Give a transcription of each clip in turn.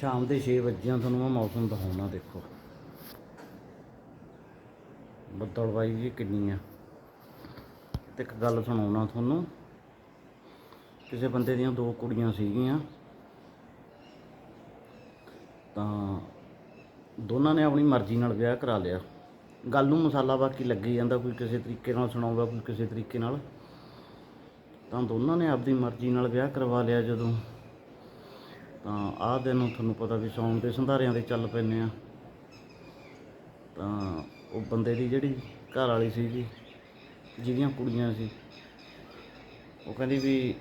ਸ਼ਾਮ ਦੇ 6 ਵਜੇ ਤੁਹਾਨੂੰ ਮੈਂ ਮੌਸਮ ਦਿਖਾਉਣਾ ਦੇਖੋ। ਬੱਦਲਵਾਈ ਜੀ ਕਿੰਨੀ ਆ ਤੇ ਇੱਕ ਗੱਲ ਸੁਣਾਉਣਾ ਤੁਹਾਨੂੰ। ਕਿਸੇ ਬੰਦੇ ਦੀਆਂ ਦੋ ਕੁੜੀਆਂ ਸੀਗੀਆਂ। ਤਾਂ ਦੋਨਾਂ ਨੇ ਆਪਣੀ ਮਰਜ਼ੀ ਨਾਲ ਵਿਆਹ ਕਰਾ ਲਿਆ। ਗੱਲ ਨੂੰ ਮਸਾਲਾ ਬਾਕੀ ਲੱਗੀ ਜਾਂਦਾ, ਕੋਈ ਕਿਸੇ ਤਰੀਕੇ ਨਾਲ ਸੁਣਾਉਂਦਾ ਕੋਈ ਕਿਸੇ ਤਰੀਕੇ ਨਾਲ। ਤਾਂ ਦੋਨਾਂ ਨੇ ਆਪਦੀ ਮਰਜ਼ੀ ਨਾਲ ਵਿਆਹ ਕਰਵਾ ਲਿਆ ਜਦੋਂ। ਤਾਂ ਆਹ ਦਿਨ ਤੁਹਾਨੂੰ ਪਤਾ ਵੀ ਸੌਣ ਦੇ ਸੰਧਾਰਿਆਂ ਦੇ ਚੱਲ ਪੈਂਦੇ ਆ। ਤਾਂ ਉਹ ਬੰਦੇ ਦੀ ਜਿਹੜੀ ਘਰ ਵਾਲੀ ਸੀ ਜੀ ਜਿਹਦੀਆਂ ਕੁੜੀਆਂ ਸੀ, ਉਹ ਕਹਿੰਦੀ ਵੀ,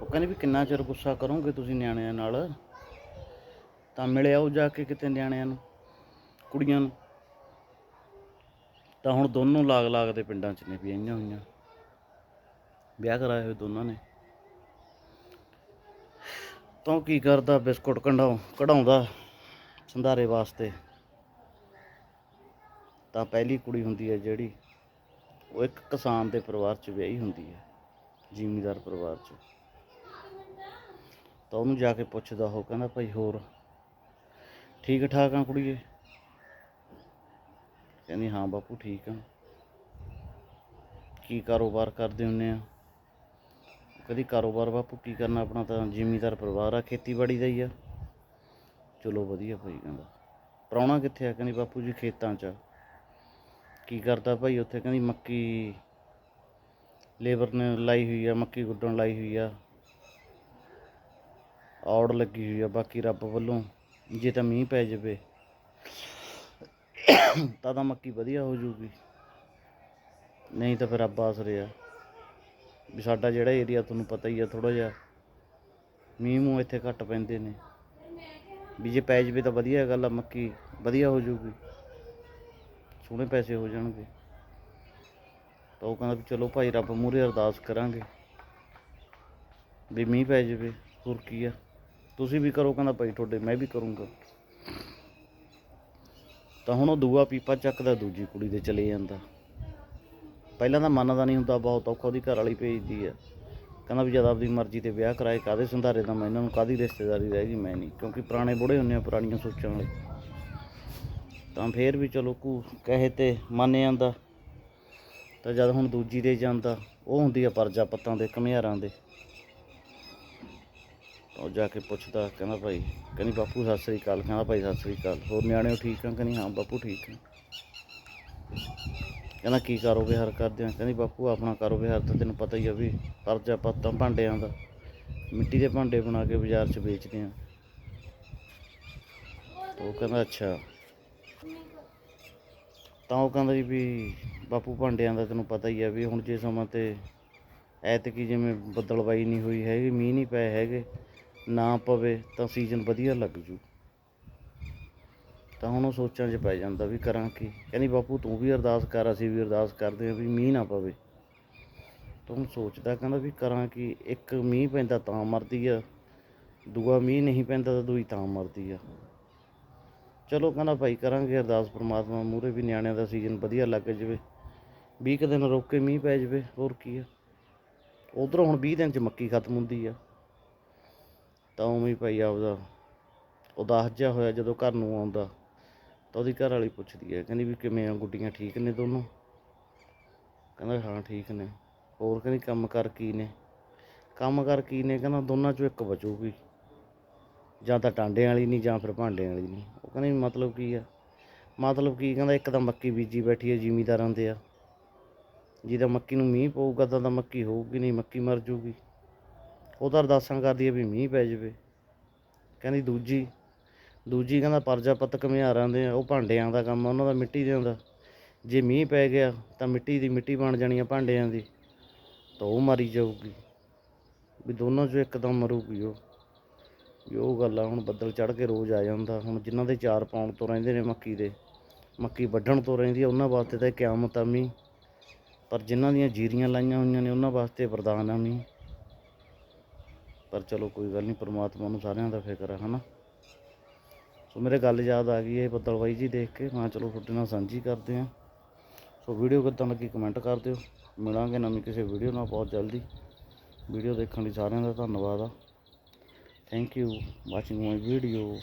ਉਹ ਕਹਿੰਦੀ ਵੀ ਕਿੰਨਾ ਚਿਰ ਗੁੱਸਾ ਕਰੋਗੇ ਤੁਸੀਂ ਨਿਆਣਿਆਂ ਨਾਲ? ਤਾਂ ਮਿਲਿਆ ਉਹ ਜਾ ਕੇ ਕਿਤੇ ਨਿਆਣਿਆਂ ਨੂੰ, ਕੁੜੀਆਂ ਨੂੰ। ਤਾਂ ਹੁਣ ਦੋਨੋਂ ਲਾਗ ਲਾਗ ਦੇ ਪਿੰਡਾਂ 'ਚ ਨੇ ਵੀ ਆਈਆਂ ਹੋਈਆਂ। ਵਿਆਹ ਕਰਾਏ ਹੋਏ ਦੋਨਾਂ ਨੇ। ਤਾਂ ਉਹ ਕੀ ਕਰਦਾ ਬਿਸਕੁਟ ਕੰਡਾ ਕਢਾਉਂਦਾ ਸੰਧਾਰੇ ਵਾਸਤੇ? ਤਾਂ ਪਹਿਲੀ ਕੁੜੀ ਹੁੰਦੀ ਹੈ ਜਿਹੜੀ ਉਹ ਇੱਕ ਕਿਸਾਨ ਦੇ ਪਰਿਵਾਰ 'ਚ ਵਿਆਹੀ ਹੁੰਦੀ ਹੈ, ਜ਼ਿਮੀਂਦਾਰ ਪਰਿਵਾਰ 'ਚ। ਤਾਂ ਉਹਨੂੰ ਜਾ ਕੇ ਪੁੱਛਦਾ, ਉਹ ਕਹਿੰਦਾ, ਭਾਈ ਹੋਰ ਠੀਕ ਠਾਕ ਆ ਕੁੜੀਏ? ਕਹਿੰਦੀ, ਹਾਂ ਬਾਪੂ, ਠੀਕ ਆ। ਕੀ ਕਾਰੋਬਾਰ ਕਰਦੇ ਹੁੰਨੇ ਆ? ਕਦੀ ਕਾਰੋਬਾਰ ਬਾਪੂ ਕੀ ਕਰਨਾ, ਆਪਣਾ ਤਾਂ ਜ਼ਿਮੀਦਾਰ ਪਰਿਵਾਰ ਆ, ਖੇਤੀਬਾੜੀ ਦਾ ਹੀ ਆ। ਚਲੋ ਵਧੀਆ ਭਾਈ ਕਹਿੰਦਾ। ਪ੍ਰਾਹੁਣਾ ਕਿੱਥੇ ਆ? ਕਹਿੰਦੀ ਬਾਪੂ ਜੀ ਖੇਤਾਂ 'ਚ ਕੀ ਕਰਦਾ ਭਾਈ ਉੱਥੇ? ਕਹਿੰਦੀ ਮੱਕੀ ਲੇਬਰ ਨੇ ਲਾਈ ਹੋਈ ਆ, ਮੱਕੀ ਗੁੱਡਣ ਲਾਈ ਹੋਈ ਆ। ਔੜ ਲੱਗੀ ਹੋਈ ਆ, ਬਾਕੀ ਰੱਬ ਵੱਲੋਂ, ਜੇ ਤਾਂ ਮੀਂਹ ਪੈ ਜਾਵੇ, ਤਾਂ ਤਾਂ ਮੱਕੀ ਵਧੀਆ ਹੋ ਜੂਗੀ ਨਹੀਂ ਤਾਂ ਫਿਰ ਰੱਬ ਆਸਰੇ ਆ। ਵੀ ਸਾਡਾ ਜਿਹੜਾ ਏਰੀਆ ਤੁਹਾਨੂੰ ਪਤਾ ਹੀ ਆ ਥੋੜਾ ਜਿਹਾ ਮੀਂਹ ਮੂੰਹ ਇੱਥੇ ਘੱਟ ਪੈਂਦੇ ਨੇ। ਵੀ ਜੇ ਪੈ ਜਵੇ ਤਾਂ ਵਧੀਆ ਗੱਲ ਆ, ਮੱਕੀ ਵਧੀਆ ਹੋ ਜੂਗੀ ਸੋਹਣੇ ਪੈਸੇ ਹੋ ਜਾਣਗੇ। ਤਾਂ ਉਹ ਕਹਿੰਦਾ ਵੀ ਚਲੋ ਭਾਈ ਰੱਬ ਮੂਹਰੇ ਅਰਦਾਸ ਕਰਾਂਗੇ। ਵੀ ਮੀਂਹ ਪੈ ਜਵੇ, ਹੋਰ ਕੀ ਆ। ਤੁਸੀਂ ਵੀ ਕਰੋ ਕਹਿੰਦਾ ਭਾਈ ਤੁਹਾਡੇ, ਮੈਂ ਵੀ ਕਰੂੰਗਾ। ਤਾਂ ਹੁਣ ਉਹ ਦੂਆ ਪੀਪਾ ਚੱਕਦਾ, ਦੂਜੀ ਕੁੜੀ ਦੇ ਚਲੇ ਜਾਂਦਾ। ਪਹਿਲਾਂ ਤਾਂ ਮੰਨਦਾ ਨਹੀਂ ਹੁੰਦਾ, ਬਹੁਤ ਔਖਾ ਉਹਦੀ ਘਰ ਵਾਲੀ ਭੇਜਦੀ ਆ ਕਹਿੰਦਾ ਵੀ ਜਦ ਆਪਦੀ ਮਰਜ਼ੀ ਤੇ ਵਿਆਹ ਕਰਾਏ ਕਾਦੇ ਸੰਧਾਰੇ ਦਾ ਮੈਂ ਇਹਨਾਂ ਨੂੰ ਕਾਦੀ ਰਿਸ਼ਤੇਦਾਰੀ ਰਹਿ ਗਈ ਮੈਂ ਨਹੀਂ। ਕਿਉਂਕਿ ਪੁਰਾਣੇ ਬੁੜੇ ਹੁੰਦੇ ਆ ਪੁਰਾਣੀਆਂ ਸੋਚਾਂ ਵਾਲੇ। ਤਾਂ ਫੇਰ ਵੀ ਚਲੋ ਕੂ ਕਹੇ ਤੇ ਮੰਨ ਜਾਂਦਾ। ਤਾਂ ਜਦ ਹੁਣ ਦੂਜੀ ਦੇ ਜਾਂਦਾ, ਉਹ ਹੁੰਦੀ ਆ ਪਰਜਾ ਪੱਤਾਂ ਦੇ, ਘਮਿਆਰਾਂ ਦੇ। ਉਹ ਜਾ ਕੇ ਪੁੱਛਦਾ, ਕਹਿੰਦਾ ਭਾਈ, ਕਹਿੰਦੀ ਬਾਪੂ ਸਤਿ ਸ੍ਰੀ ਅਕਾਲ, ਕਹਿੰਦਾ ਭਾਈ ਸਤਿ ਸ੍ਰੀ ਅਕਾਲ। ਹੋਰ ਨਿਆਣੇ ਠੀਕ ਆ ਕਹਿੰਦੀ ਹਾਂ, ਬਾਪੂ ਠੀਕ ਆ। ਕਹਿੰਦਾ ਕੀ ਕਾਰੋਬਾਰ ਕਰਦੇ ਆ। ਕਹਿੰਦੀ ਬਾਪੂ ਆਪਣਾ ਕਾਰੋਬਾਰ ਤਾਂ ਤੈਨੂੰ ਪਤਾ ਹੀ ਆ ਵੀ ਕਰਜ਼ਾ ਪੱਤਾਂ ਭਾਂਡਿਆਂ ਦਾ। ਮਿੱਟੀ ਦੇ ਭਾਂਡੇ ਬਣਾ ਕੇ ਬਾਜ਼ਾਰ 'ਚ ਵੇਚਦੇ ਆ। ਉਹ ਕਹਿੰਦਾ ਅੱਛਾ। ਤਾਂ ਉਹ ਕਹਿੰਦਾ ਜੀ ਵੀ ਬਾਪੂ ਭਾਂਡਿਆਂ ਦਾ ਤੈਨੂੰ ਪਤਾ ਹੀ ਆ ਵੀ ਹੁਣ ਜੇ ਸਮਾਂ ਤੇ ਐਤਕੀ ਜਿਵੇਂ ਬੱਦਲਵਾਈ ਨਹੀਂ ਹੋਈ ਹੈਗੀ, ਮੀਂਹ ਨਹੀਂ ਪਏ ਹੈਗੇ, ਨਾ ਪਵੇ ਤਾਂ ਸੀਜ਼ਨ ਵਧੀਆ ਲੱਗ ਜੂ। ਤਾਂ ਹੁਣ ਉਹ ਸੋਚਣ 'ਚ ਪੈ ਜਾਂਦਾ ਵੀ ਕਰਾਂ ਕੀ। ਕਹਿੰਦੀ, ਬਾਪੂ, ਤੂੰ ਵੀ ਅਰਦਾਸ ਕਰ, ਅਸੀਂ ਵੀ ਅਰਦਾਸ ਕਰਦੇ ਹਾਂ ਵੀ ਮੀਂਹ ਨਾ ਪਵੇ। ਤਾਂ ਹੁਣ ਸੋਚਦਾ ਕਹਿੰਦਾ ਵੀ ਕਰਾਂ ਕੀ, ਇੱਕ ਮੀਂਹ ਪੈਂਦਾ ਤਾਂ ਮਰਦੀ ਆ, ਦੂਆ ਮੀਂਹ ਨਹੀਂ ਪੈਂਦਾ ਤਾਂ ਦੂਈ ਤਾਂ ਮਰਦੀ ਆ। ਚਲੋ ਕਹਿੰਦਾ ਭਾਈ, ਕਰਾਂਗੇ ਅਰਦਾਸ, ਪ੍ਰਮਾਤਮਾ ਮੂਹਰੇ ਵੀ ਨਿਆਣਿਆਂ ਦਾ ਸੀਜ਼ਨ ਵਧੀਆ ਲੱਗ ਜਾਵੇ। 20 ਕੁ ਦਿਨ ਰੁਕ ਕੇ ਮੀਂਹ ਪੈ ਜਾਵੇ, ਹੋਰ ਕੀ ਆ। ਉਧਰੋਂ ਹੁਣ 20 ਦਿਨ ਚ ਮੱਕੀ ਖਤਮ ਹੁੰਦੀ ਆ। ਤਾਂ ਉਵੇਂ ਹੀ ਭਾਈ ਆਪਦਾ ਉਦਾਸ ਜਿਹਾ ਹੋਇਆ ਜਦੋਂ ਘਰ ਨੂੰ ਆਉਂਦਾ। ਤਾਂ ਉਹਦੀ ਘਰ ਵਾਲੀ ਪੁੱਛਦੀ ਹੈ, ਕਹਿੰਦੀ ਵੀ ਕਿਵੇਂ ਆ, ਗੁੱਡੀਆਂ ਠੀਕ ਨੇ ਦੋਨੋਂ? ਕਹਿੰਦਾ ਹਾਂ, ਠੀਕ ਨੇ। ਹੋਰ ਕਹਿੰਦੀ ਕੰਮ ਕਰ ਕੀ ਨੇ? ਕੰਮ ਕਰ ਕੀ ਨੇ? ਕਹਿੰਦਾ ਦੋਨਾਂ ਚੋਂ ਇੱਕ ਬਚੂਗੀ। ਜਾਂ ਤਾਂ ਟਾਂਡਿਆਂ ਵਾਲੀ ਨਹੀਂ, ਜਾਂ ਫਿਰ ਭਾਂਡਿਆਂ ਵਾਲੀ ਨਹੀਂ। ਉਹ ਕਹਿੰਦੀ ਮਤਲਬ ਕੀ ਆ? ਮਤਲਬ ਕੀ? ਕਹਿੰਦਾ ਇੱਕ ਤਾਂ ਮੱਕੀ ਬੀਜੀ ਬੈਠੀ ਹੈ ਜ਼ਿਮੀਦਾਰਾਂ ਦੇ ਆ। ਜਿਹਦਾ ਮੱਕੀ ਨੂੰ ਮੀਂਹ ਪਊਗਾ, ਤਾਂ ਤਾਂ ਮੱਕੀ ਹੋਊਗੀ, ਨਹੀਂ ਮੱਕੀ ਮਰ ਜੂਗੀ। ਉਹ ਤਾਂ ਅਰਦਾਸਾਂ ਕਰਦੀ ਹੈ ਵੀ ਮੀਂਹ ਪੈ ਜਾਵੇ। ਕਹਿੰਦੀ ਦੂਜੀ ਦੂਜੀ ਕਹਿੰਦਾ ਪਰਜਾਪਤ ਘਮਿਆਰਾਂ ਦੇ ਆ, ਉਹ ਭਾਂਡਿਆਂ ਦਾ ਕੰਮ ਉਹਨਾਂ ਦਾ ਮਿੱਟੀ ਦੇ। ਹੁੰਦਾ ਜੇ ਮੀਂਹ ਪੈ ਗਿਆ ਤਾਂ ਮਿੱਟੀ ਦੀ ਮਿੱਟੀ ਬਣ ਜਾਣੀ ਆ ਭਾਂਡਿਆਂ ਦੀ। ਤਾਂ ਉਹ ਮਾਰੀ ਜਾਊਗੀ। ਵੀ ਦੋਨਾਂ ਚੋਂ ਇੱਕਦਮ ਮਰੂਗੀ ਉਹ। ਵੀ ਉਹ ਗੱਲ ਆ ਹੁਣ ਬੱਦਲ ਚੜ ਕੇ ਰੋਜ਼ ਆ ਜਾਂਦਾ। ਹੁਣ ਜਿਨ੍ਹਾਂ ਦੇ ਚਾਰ ਪਾਉਣ ਤੋਂ ਰਹਿੰਦੇ ਨੇ ਮੱਕੀ ਦੇ ਮੱਕੀ ਵੱਢਣ ਤੋਂ ਰਹਿੰਦੀ ਆ ਉਹਨਾਂ ਵਾਸਤੇ ਤਾਂ ਕਿਆਮਤ ਆ ਮੀਂਹ। ਪਰ ਜਿਨ੍ਹਾਂ ਦੀਆਂ ਜੀਰੀਆਂ ਲਾਈਆਂ ਹੋਈਆਂ ਨੇ ਉਹਨਾਂ ਵਾਸਤੇ ਵਰਦਾਨ ਆ ਮੀਂਹ। ਪਰ ਚਲੋ ਕੋਈ ਗੱਲ ਨਹੀਂ ਪ੍ਰਮਾਤਮਾ ਨੂੰ ਸਾਰਿਆਂ ਦਾ ਫਿਕਰ ਹੈ ਹਨਾ? ਸੋ ਮੇਰੇ ਗੱਲ ਯਾਦ ਆ ਗਈ ਇਹ ਬੱਦਲਵਾਈ ਜੀ ਦੇਖ ਕੇ। ਮੈਂ ਚਲੋ ਤੁਹਾਡੇ ਨਾਲ ਸਾਂਝੀ ਕਰਦੇ ਆ ਸੋ ਵੀਡੀਓ ਕਿੱਦਾਂ ਲੱਗੀ ਕਮੈਂਟ ਕਰ ਦਿਓ। ਮਿਲਾਂਗੇ ਨਵੀਂ ਕਿਸੇ ਵੀਡੀਓ ਨਾਲ ਬਹੁਤ ਜਲਦੀ। ਵੀਡੀਓ ਦੇਖਣ ਲਈ ਸਾਰਿਆਂ ਦਾ ਧੰਨਵਾਦ ਆ। Thank you watching my video